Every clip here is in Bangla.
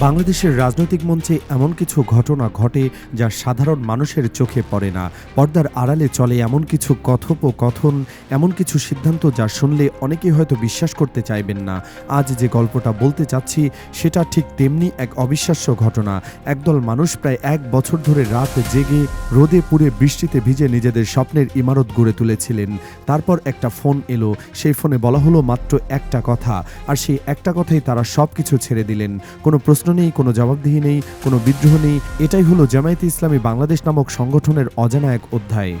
বাংলাদেশের রাজনৈতিক মঞ্চে এমন কিছু ঘটনা ঘটে যা সাধারণ মানুষের চোখে পড়ে না। পর্দার আড়ালে চলে এমন কিছু কথোপকথন, এমন কিছু সিদ্ধান্ত যা শুনলে অনেকেই হয়তো বিশ্বাস করতে চাইবেন না। আজ যে গল্পটা বলতে চাচ্ছি, সেটা ঠিক তেমনি এক অবিশ্বাস্য ঘটনা। একদল মানুষ প্রায় এক বছর ধরে রাত জেগে রোদে পুড়ে বৃষ্টিতে ভিজে নিজেদের স্বপ্নের ইমারত গড়ে তুলেছিলেন। তারপর একটা ফোন এলো। সেই ফোনে বলা হলো মাত্র একটা কথা। আর সেই একটা কথাই তারা সব কিছু ছেড়ে দিলেন। কোনো প্রশ্ন নেই, কোনো জবাবদিহি নেই, কোনো বিদ্রোহ নেই। এটাই হলো জামায়াতে ইসলামী বাংলাদেশ নামক সংগঠনের অজানা এক অধ্যায়।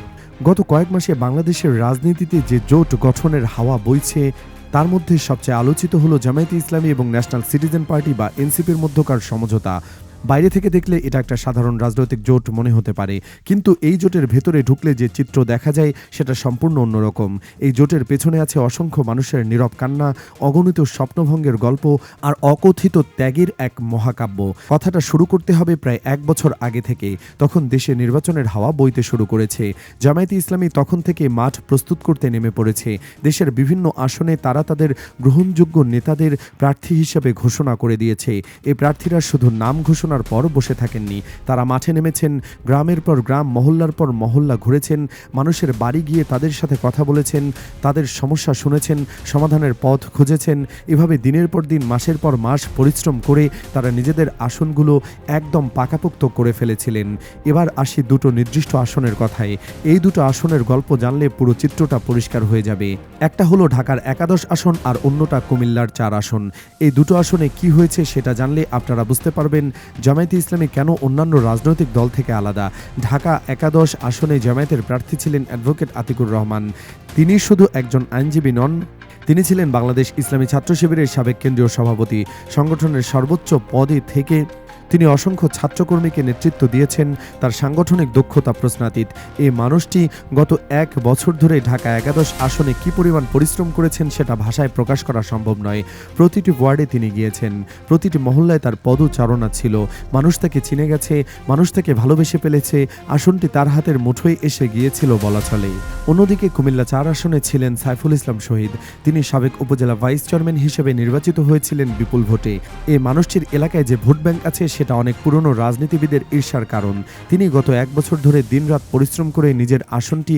গত কয়েক মাসে বাংলাদেশের রাজনীতিতে যে জোট গঠনের হাওয়া বইছে, তার মধ্যে সবচেয়ে আলোচিত হলো জামায়াতে ইসলামী এবং ন্যাশনাল সিটিজেন পার্টি বা এনসিপির মধ্যকার সমঝোতা। বাইরে থেকে দেখলে এটা একটা সাধারণ রাজনৈতিক জোট মনে হতে পারে। কিন্তু এই জোটের ভেতরে ঢুকলে যে চিত্র দেখা যায়, সেটা সম্পূর্ণ অন্যরকম। এই জোটের পেছনে আছে অসংখ্য মানুষের নীরব কান্না, অগণিত স্বপ্নভঙ্গের গল্প আর অকথিত ত্যাগের এক মহাকাব্য। কথাটা শুরু করতে হবে প্রায় এক বছর আগে থেকে। তখন দেশে নির্বাচনের হাওয়া বইতে শুরু করেছে। জামায়াতে ইসলামী তখন থেকে মাঠ প্রস্তুত করতে নেমে পড়েছে। দেশের বিভিন্ন আসনে তারা তাদের গ্রহণযোগ্য নেতাদের প্রার্থী হিসেবে ঘোষণা করে দিয়েছে। এই প্রার্থীরা শুধু নাম ঘোষণার পর বসে থাকেননি। তারা মাঠে নেমেছেন, গ্রামের পর গ্রাম, মহল্লার পর মহল্লা ঘুরেছেন, মানুষের বাড়ি গিয়ে তাদের সাথে কথা বলেছেন, তাদের সমস্যা শুনেছেন, সমাধানের পথ খুঁজেছেন। এভাবে দিনের পর দিন, মাসের পর মাস পরিশ্রম করে তারা নিজেদের আসনগুলো একদম পাকাপোক্ত করে ফেলেছিলেন। এবার আসি দুটো নির্দিষ্ট আসনের কথায়। এই দুটো আসনের গল্প জানলে পুরো চিত্রটা পরিষ্কার হয়ে যাবে। একটা হলো ঢাকার একাদশ আসন আর অন্যটা কুমিল্লার চার আসন। এই দুটো আসনে কি হয়েছে সেটা জানলে আপনারা বুঝতে পারবেন। জামায়াতে ইসলামী কেন অন্যান্য রাজনৈতিক দল থেকে আলাদা? ঢাকা একাদশ আসনে জামায়াতের প্রার্থী ছিলেন অ্যাডভোকেট আতিকুর রহমান। তিনি শুধু একজন আইনজীবী নন, তিনি ছিলেন বাংলাদেশ ইসলামী ছাত্র শিবিরের সাবেক কেন্দ্রীয় সভাপতি। সংগঠনের সর্বোচ্চ পদে থেকে তিনি অসংখ্য ছাত্রকর্মীকে নেতৃত্ব দিয়েছেন, তার সাংগঠনিক দক্ষতা প্রশ্নাতীত। এই মানুষটি গত এক বছর ধরে ঢাকা একাদশ আসনে কি পরিমাণ পরিশ্রম করেছেন সেটা ভাষায় প্রকাশ করা সম্ভব নয়। প্রতিটি ওয়ার্ডে তিনি গিয়েছেন, প্রতিটি মহল্লায় তার পদচারণা ছিল। মানুষ তাকে চিনে গেছে, মানুষ তাকে ভালোবেসে ফেলেছে, আসনটি তার হাতের মুঠোয় এসে গিয়েছিল বলা চলে। অন্যদিকে কুমিল্লা চার আসনে ছিলেন সাইফুল ইসলাম শহীদ। তিনি সাবেক উপজেলা ভাইস চেয়ারম্যান হিসেবে নির্বাচিত হয়েছিলেন বিপুল ভোটে। এই মানুষটির এলাকায় যে ভোট ব্যাংক আছে সেটা অনেক পুরনো রাজনীতিবিদের ঈর্ষার কারণ। তিনি গত এক বছর ধরে দিনরাত পরিশ্রম করে নিজের আসনটি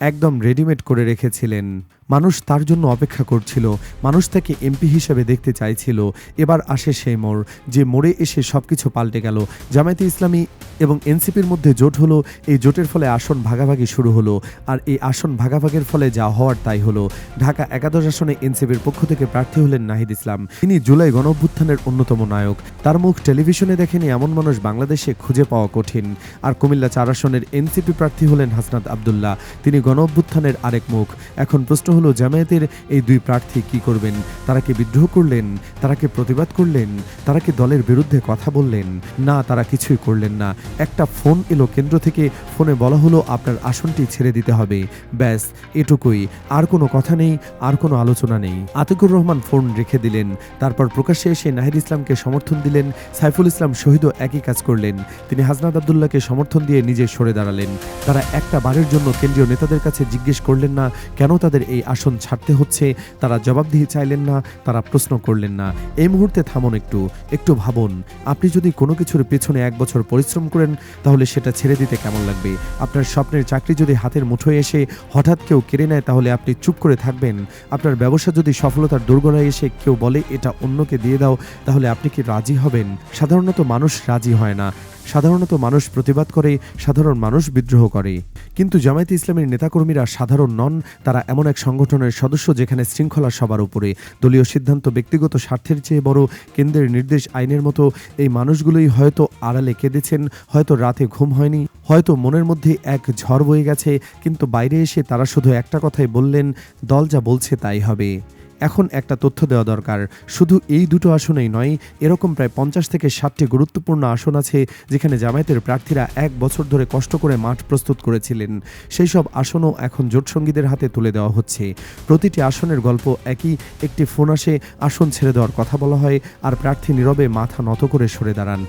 একদম রেডিমেড করে রেখেছিলেন। মানুষ তার জন্য অপেক্ষা করছিল। মানুষ তাকে এমপি হিসেবে দেখতে চাইছিল। এবার আসে সেই মোড়, যে মোড়ে এসে সবকিছু পাল্টে গেল। জামায়াতে ইসলামী এবং এনসিপির মধ্যে জোট হলো। এই জোটের ফলে আসন ভাগাভাগি শুরু হলো। আর এই আসন ভাগাভাগির ফলে যা হওয়ার তাই হলো। ঢাকা একাদশ আসনে এনসিপির পক্ষ থেকে প্রার্থী হলেন নাহিদ ইসলাম। তিনি জুলাই গণঅভ্যুত্থানের অন্যতম নায়ক। তার মুখ টেলিভিশনে দেখেনি এমন মানুষ বাংলাদেশে খুঁজে পাওয়া কঠিন। আর কুমিল্লা চার আসনের এনসিপি প্রার্থী হলেন হাসনাত আবদুল্লাহ। তিনি গণঅভ্যুত্থানের আরেক মুখ। এখন প্রশ্ন হলো জামায়াতের এই দুই প্রার্থী কি করবেন? তারা কি বিদ্রোহ করলেন? তারা কি প্রতিবাদ করলেন? তারা কি দলের বিরুদ্ধে কথা বললেন? না, তারা কিছুই করলেন না। একটা ফোন এলো কেন্দ্র থেকে। ফোনে বলা হলো, আপনার আসনটি ছেড়ে দিতে হবে। ব্যাস, এটুকুই। আর কোনো কথা নেই, আর কোনো আলোচনা নেই। আতিকুর রহমান ফোন রেখে দিলেন। তারপর প্রকাশ্যে এসে নাহিদ ইসলামকে সমর্থন দিলেন। সাইফুল ইসলাম শহীদও একই কাজ করলেন। তিনি হাসনাত আবদুল্লাহকে সমর্থন দিয়ে নিজে সরে দাঁড়ালেন। তারা একটা বারের জন্য কেন্দ্রীয় নেতাদের কাছে জিজ্ঞেস করলেন না, কেন তাদের এই আসন ছাড়তে হচ্ছে। তারা জবাব জবাবদিহি চাইলেন না, তারা প্রশ্ন করলেন না। এই মুহূর্তে থামুন একটু একটু ভাবুন, আপনি যদি কোনো কিছুর পেছনে এক বছর পরিশ্রম করেন, তাহলে সেটা ছেড়ে দিতে কেমন লাগবে? আপনার স্বপ্নের চাকরি যদি হাতের মুঠোয় এসে হঠাৎ কেউ কেড়ে নেয়, তাহলে আপনি চুপ করে থাকবেন। আপনার ব্যবসা যদি সফলতার দুর্গলায় এসে কেউ বলে, এটা অন্যকে দিয়ে দাও, তাহলে আপনি কি রাজি হবেন? সাধারণত মানুষ রাজি হয় না। সাধারণত মানুষ প্রতিবাদ করে, সাধারণ মানুষ বিদ্রোহ করে। কিন্তু জামায়াতে ইসলামের নেতাকর্মীরা সাধারণ নন, তারা এমন এক সংগঠনের সদস্য যেখানে শৃঙ্খলা সবার উপরে। দলীয় সিদ্ধান্ত ব্যক্তিগত স্বার্থের চেয়ে বড়, কেন্দ্রের নির্দেশ আইনের মতো। এই মানুষগুলোই হয়তো আড়ালে কেঁদেছেন, হয়তো রাতে ঘুম হয়নি, হয়তো মনের মধ্যে এক ঝড় বয়ে গেছে, কিন্তু বাইরে এসে তারা শুধু একটা কথাই বললেন, দল যা বলছে তাই হবে। এখন একটা তথ্য দেওয়া দরকার। শুধু এই দুটো আসনেই নয়, এরকম প্রায় পঞ্চাশ থেকে ষাটটি গুরুত্বপূর্ণ আসন আছে, যেখানে জামায়াতের প্রার্থীরা এক বছর ধরে কষ্ট করে মাঠ প্রস্তুত করেছিলেন। সেই সব আসনও এখন জোটসঙ্গীদের হাতে তুলে দেওয়া হচ্ছে। প্রতিটি আসনের গল্প একই, একটি ফোন আসে, আসন ছেড়ে দেওয়ার কথা বলা হয়, আর প্রার্থী নীরবে মাথা নত করে সরে দাঁড়ান।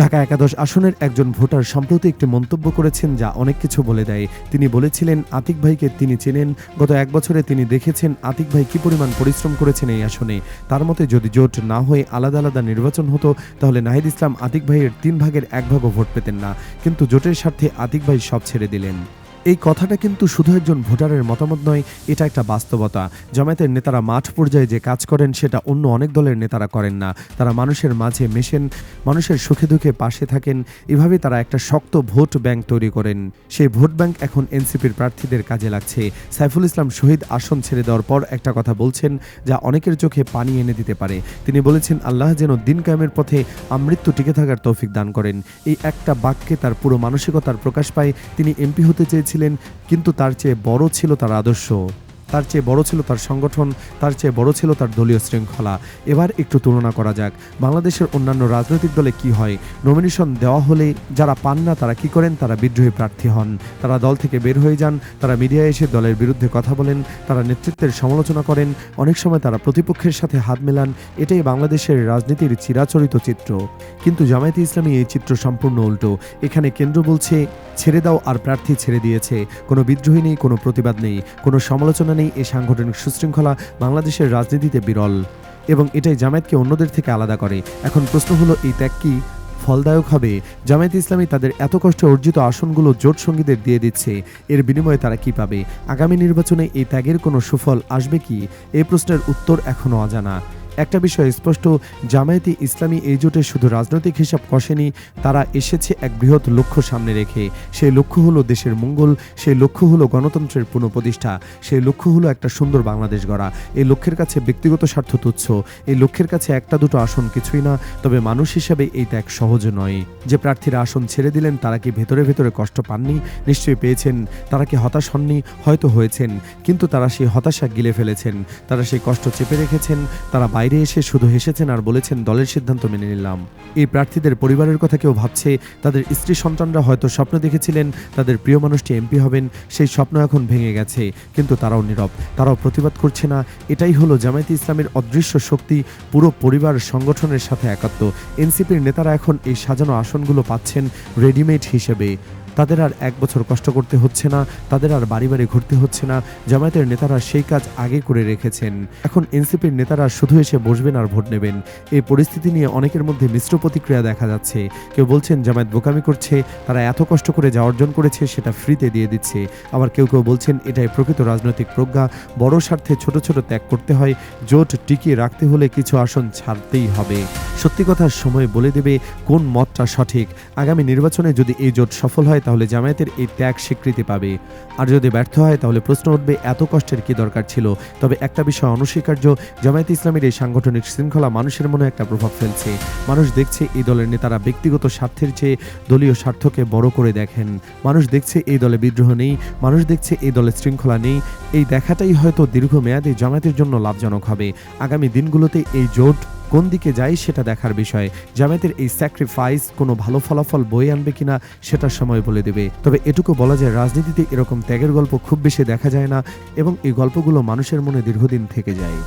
ঢাকা একাদশ আসনের একজন ভোটার সম্প্রতি একটি মন্তব্য করেছেন যা অনেক কিছু বলে দেয়। তিনি বলেছিলেন, আতিক ভাইকে তিনি চেনেন, গত এক বছরে তিনি দেখেছেন আতিক ভাই কি পরিমাণ পরিশ্রম করেছেন এই আসনে। তার মতে, যদি জোট না হয়ে আলাদা আলাদা নির্বাচন হতো, তাহলে নাহিদ ইসলাম আতিক ভাইয়ের তিন ভাগের এক ভাগও ভোট পেতেন না। কিন্তু জোটের স্বার্থে আতিক ভাই সব ছেড়ে দিলেন। এই কথাটা কিন্তু শুধু একজন ভোটারের মতামত নয়, এটা একটা বাস্তবতা। জামায়াতের নেতারা মাঠ পর্যায়ে যে কাজ করেন, সেটা অন্য অনেক দলের নেতারা করেন না। তারা মানুষের মাঝে মেশেন, মানুষের সুখে দুঃখে পাশে থাকেন। এভাবে তারা একটা শক্ত ভোট ব্যাংক তৈরি করেন। সেই ভোট ব্যাংক এখন এনসিপির প্রার্থীদের কাজে লাগছে। সাইফুল ইসলাম শহীদ আসন ছেড়ে দেওয়ার পর একটা কথা বলছেন, যা অনেকের চোখে পানি এনে দিতে পারে। তিনি বলেছেন, আল্লাহ যেন দিন কায়েমের পথে আমৃত্যু টিকে থাকার তৌফিক দান করেন। এই একটা বাক্যে তার পুরো মানসিকতার প্রকাশ পায়। তিনি এমপি হতে চেয়েছিলেন কিন্তু তার চেয়ে বড় ছিল তার আদর্শ। তার চেয়ে বড় ছিল তার সংগঠন, তার চেয়ে বড় ছিল তার দলীয় শৃঙ্খলা। এবার একটু তুলনা করা যাক, বাংলাদেশের অন্যান্য রাজনৈতিক দলে কি হয়? নমিনেশন দেওয়া হলে যারা পান না, তারা কি করেন? তারা বিদ্রোহী প্রার্থী হন। তারা দল থেকে বের হয়ে যান, তারা মিডিয়ায় এসে দলের বিরুদ্ধে কথা বলেন, তারা নেতৃত্বের সমালোচনা করেন, অনেক সময় তারা প্রতিপক্ষের সাথে হাত মেলান, এটাই বাংলাদেশের রাজনীতির চিরাচরিত চিত্র। কিন্তু জামায়াতে ইসলামী এই চিত্র সম্পূর্ণ উল্টো। এখানে কেন্দ্র বলছে, ছেড়ে দাও আর প্রার্থী ছেড়ে দিয়েছে। কোনো বিদ্রোহী নেই, কোনো প্রতিবাদ নেই, কোনো সমালোচনা নেই এই সাংগঠনিক সুশৃঙ্খলা বাংলাদেশের রাজনীতিতে বিরল। এবং এটাই জামায়াতকে অন্যদের থেকে আলাদা করে। এখন প্রশ্ন হলো, এই ত্যাগ কি ফলদায়ক হবে? জামায়াত ইসলামী তাদের এত কষ্টে অর্জিত আসনগুলো জোট সঙ্গীদের দিয়ে দিচ্ছে। এর বিনিময়ে তারা কি পাবে? আগামী নির্বাচনে এই ত্যাগের কোনো সুফল আসবে কি? এই প্রশ্নের উত্তর এখনও অজানা। একটা বিষয় স্পষ্ট, জামায়াতি ইসলামী এই জোটে শুধু রাজনৈতিক হিসাব কষেনি, তারা এসেছে এক বৃহৎ লক্ষ্য সামনে রেখে। সেই লক্ষ্য হলো দেশের মঙ্গল, সেই লক্ষ্য হলো গণতন্ত্রের পুনঃপ্রতিষ্ঠা, সেই লক্ষ্য হলো একটা সুন্দর বাংলাদেশ গড়া। এই লক্ষ্যের কাছে ব্যক্তিগত স্বার্থ তুচ্ছ, এই লক্ষ্যের কাছে একটা দুটো আসন কিছুই না, তবে মানুষ হিসাবে এই ত্যাগ সহজ নয়। যে প্রার্থীরা আসন ছেড়ে দিলেন, তারা কি ভেতরে ভেতরে কষ্ট পাননি? নিশ্চয়ই পেয়েছেন, তারা কি হতাশ হননি? হয়তো হয়েছেন, কিন্তু তারা সেই হতাশা গিলে ফেলেছেন, তারা সেই কষ্ট চেপে রেখেছেন, তারা বাইরে এসে শুধু হেসেছেন আর বলেছেন, দলের সিদ্ধান্ত মেনে নিলাম। এই প্রার্থীদের পরিবারের কথা কেউ ভাবছে, তাদের স্ত্রী সন্তানরা হয়তো স্বপ্ন দেখেছিলেন, তাদের প্রিয় মানুষটি এমপি হবেন, সেই স্বপ্ন এখন ভেঙে গেছে, কিন্তু তারাও নীরব, তারাও প্রতিবাদ করছে না। এটাই হলো জামায়াতে ইসলামের অদৃশ্য শক্তি, পুরো পরিবার সংগঠনের সাথে একাত্ম। এনসিপির নেতারা এখন এই সাজানো আসনগুলো পাচ্ছেন রেডিমেড হিসেবে। তাদের আর এক বছর কষ্ট করতে হচ্ছে না, তাদের আর বাড়ি বাড়ি ঘুরতে হচ্ছে না, জামায়াতের নেতারা সেই কাজ আগে করে রেখেছেন। এখন এনসিপির নেতারা শুধু এসে বসবেন আর ভোট নেবেন। এই পরিস্থিতি নিয়ে অনেকের মধ্যে মিশ্র প্রতিক্রিয়া দেখা যাচ্ছে। কেউ বলছেন, জামায়াত বোকামি করছে, তারা এত কষ্ট করে যা অর্জন করেছে সেটা ফ্রিতে দিয়ে দিচ্ছে। আবার কেউ কেউ বলছেন, এটাই প্রকৃত রাজনৈতিক প্রজ্ঞা। বড় স্বার্থে ছোট ছোট ত্যাগ করতে হয়, জোট টিকিয়ে রাখতে হলে কিছু আসন ছাড়তেই হবে। সত্যি কথার সময় বলে দেবে কোন মতটা সঠিক। আগামী নির্বাচনে যদি এই জোট সফল হয় তাহলে জামায়াতের এই ত্যাগ স্বীকৃতি পাবে। আর যদি ব্যর্থ হয়, তাহলে প্রশ্ন উঠবে, এত কষ্টের কি দরকার ছিল? তবে একটা বিষয় অনস্বীকার্য, জামায়াত ইসলামের এই সাংগঠনিক শৃঙ্খলা মানুষের মনে একটা প্রভাব ফেলছে। মানুষ দেখছে এই দলের নেতারা ব্যক্তিগত স্বার্থের চেয়ে দলীয় স্বার্থকে বড় করে দেখেন। মানুষ দেখছে এই দলে বিদ্রোহ নেই, মানুষ দেখছে এই দলে শৃঙ্খলা নেই। এই দেখাটাই হয়তো দীর্ঘ দীর্ঘমেয়াদে জামায়াতের জন্য লাভজনক হবে। আগামী দিনগুলোতে এই জোট কোন দিকে যাই সেটা দেখার বিষয়। জামায়াতের এই স্যাক্রিফাইস কোনো ভালো ফলাফল বই আনবে কিনা সেটার সময় বলে দেবে। তবে এটুকু বলা যায়, রাজনীতিতে এরকম ত্যাগের গল্প খুব বেশি দেখা যায় না এবং এই গল্পগুলো মানুষের মনে দীর্ঘদিন থেকে যায়।